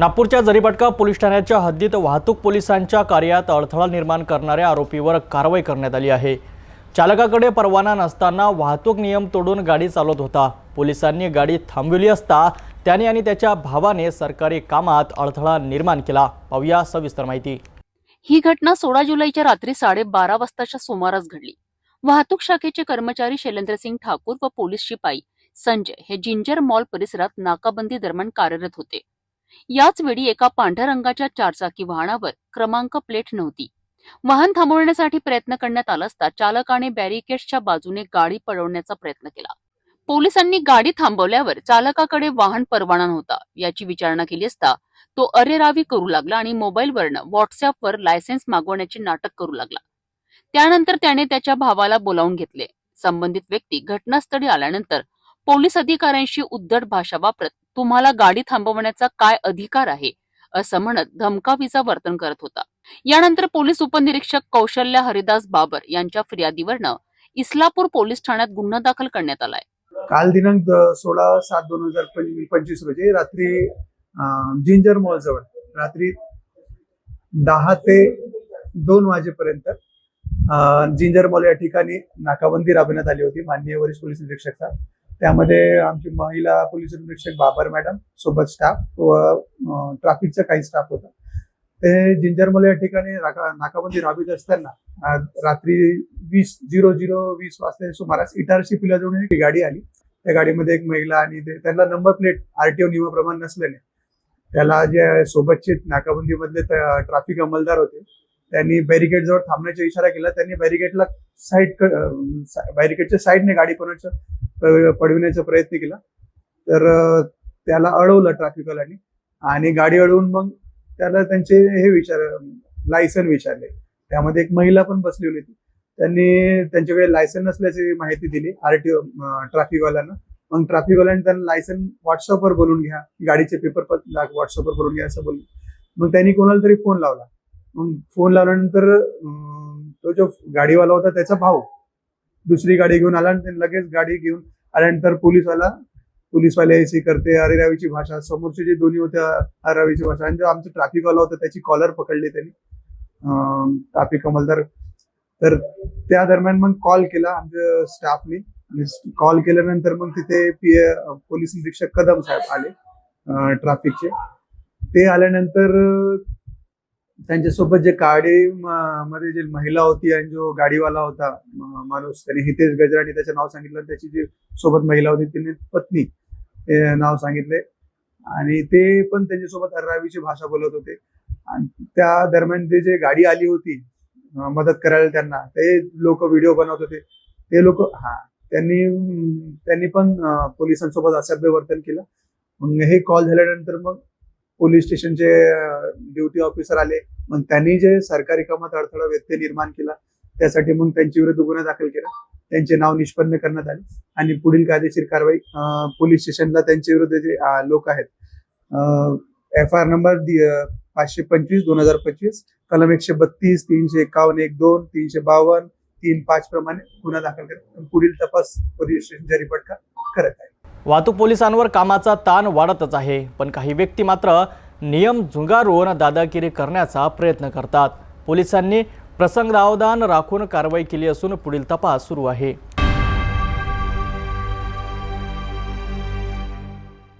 नागपूरच्या जरीपटका पोलीस ठाण्याच्या हद्दीत वाहतूक पोलिसांच्या कार्यात अडथळा निर्माण करणाऱ्या आरोपीवर कारवाई करण्यात आली आहे. चालकाकडे परवाना नसताना वाहतूक नियम तोडून गाडी चालवत होता. पोलिसांनी गाडी थांबविली असता त्याने आणि त्याच्या भावाने सरकारी कामात अडथळा निर्माण केला. पाहूया सविस्तर माहिती. ही घटना सोळा जुलैच्या रात्री साडेबारा वाजताच्या सुमारास घडली. वाहतूक शाखेचे कर्मचारी शैलेंद्रसिंग ठाकूर व पोलीस शिपाई संजय हे जिंजर मॉल परिसरात नाकाबंदी दरम्यान कार्यरत होते. याच वेळी एका पांढऱ्या रंगाच्या चारचाकी वाहनावर क्रमांक प्लेट नव्हती. वाहन थांबवण्यासाठी प्रयत्न करण्यात आला असता चालकाने बॅरिकेड्सच्या बाजूने गाडी पळवण्याचा प्रयत्न केला. पोलिसांनी गाडी थांबवल्यावर चालकाकडे वाहन परवाना नव्हता. याची विचारणा केली असता तो अरेरावी करू लागला आणि मोबाईलवरनं व्हॉट्सअपवर लायसेन्स मागवण्याचे नाटक करू लागला. त्यानंतर त्याने त्याच्या भावाला बोलावून घेतले. संबंधित व्यक्ती घटनास्थळी आल्यानंतर पोलीस अधिकाऱ्यांशी उद्धट भाषा वापरत तुम्हाला गाडी थांबवण्याचा काय अधिकार आहे? असं म्हणत धमकावीचा वर्तन करत होता. यानंतर पोलीस उपनिरीक्षक कौशल्य हरिदास बाबर यांच्या फिर्यादीवरनं इस्लापूर पोलीस ठाण्यात गुन्हा दाखल करण्यात आलाय. काल दिनांक सोळा सात दोन हजार पंचवीस रोजी रात्री जिंजर मॉल जवळ रात्री दहा ते दोन वाजेपर्यंत जिंजर मॉल या ठिकाणी नाकाबंदी राबवण्यात आली होती. माननीय वरिष्ठ पोलीस निरीक्षक त्यामध्ये आमची महिला पोलीस निरीक्षक बाबर मॅडम सोबत स्टाफ व अं, ट्रॅफिकचा काही स्टाफ होता. ते जिंजरमल या ठिकाणी नाकाबंदी राबवित असताना रात्री वीस झिरो झिरो वीस वाजता सुमारास इटारसी पुलाजवळ एक गाडी आली. त्या गाडीमध्ये एक महिला आणि त्यांना नंबर प्लेट आरटीओ नियमाप्रमाणे नसल्याने त्याला जे सोबतचे नाकाबंदीमधले ट्रॅफिक अंमलदार होते त्यांनी बॅरिकेड जवळ थांबण्याचा इशारा केला. त्यांनी बॅरिकेडला साईड बॅरिकेडच्या साईडने गाडी पळवण्याचा पडविण्याचा प्रयत्न केला. तर त्याला अडवलं ट्रॅफिकवाल्यांनी आणि गाडी अडवून मग त्याला त्यांचे हे विचार लायसन विचारले. त्यामध्ये एक महिला पण बसलेली होती. त्यांनी त्यांच्याकडे लायसन नसल्याची माहिती दिली आरटीओ ट्रॅफिकवाल्यांना. मग ट्रॅफिकवाल्यांनी त्यांना लायसन व्हॉट्सअपवर बोलून घ्या गाडीचे पेपर व्हॉट्सअपवर बोलून घ्या असं बोलले. मग त्यांनी कोणाला तरी फोन लावला. मग फोन लावल्यानंतर तो जो गाडीवाला होता त्याचा भाऊ दुसरी गाडी घेऊन आला आणि त्यांनी लगेच गाडी घेऊन आल्यानंतर पोलीसवाला पोलीसवाले अशी करते अरेरावीची भाषा समोरचे जे दोन्ही होत्या अरेरावीची भाषा आणि जो आमचा ट्रॅफिकवाला होता त्याची कॉलर पकडली त्यांनी. ट्रॅफिक अंमलदार तर त्या दरम्यान मग कॉल केला आमच्या स्टाफने आणि कॉल केल्यानंतर मग तिथे पी पोलीस निरीक्षक कदम साहेब आले ट्रॅफिकचे ते आल्यानंतर त्यांच्यासोबत जे गाडी मध्ये जे महिला होती आणि जो गाडीवाला होता माणूस त्याने हितेश गजराणी त्याचं नाव सांगितलं. त्याची जी सोबत महिला होती तिने पत्नी नाव सांगितले. आणि ते पण त्यांच्यासोबत अरावीची भाषा बोलत होते. आणि त्या दरम्यान ते जे गाडी आली होती मदत करायला त्यांना ते लोक व्हिडिओ बनवत होते. ते लोक हा त्यांनी त्यांनी पण पोलिसांसोबत असभ्य वर्तन केलं. मग हे कॉल झाल्यानंतर मग पोलीस स्टेशनचे ड्युटी ऑफिसर आले. मग त्यांनी जे सरकारी कामात अडथळा व्यत्यय निर्माण केला त्यासाठी मग त्यांच्या विरुद्ध गुन्हा दाखल केला. त्यांचे नाव निष्पन्न करण्यात आले. आणि पुढील कायदेशीर कारवाई पोलीस स्टेशनला त्यांच्या विरुद्ध जे लोक आहेत एफ आय आर नंबर पाचशे पंचवीस दोन हजार पंचवीस कलम एकशे बत्तीस तीनशे एकावन्न एक दोन तीनशे बावन्न तीन पाच प्रमाणे गुन्हा दाखल करत पुढील तपास पोलीस स्टेशनच्या रिपोर्ट करत आहे. वाहतूक पोलिसांवर कामाचा ताण वाढतच आहे पण काही व्यक्ती मात्र नियम झुंगारून दादागिरी करण्याचा प्रयत्न करतात. पोलिसांनी प्रसंगावधान राखून कारवाई केली असून पुढील तपास सुरू आहे.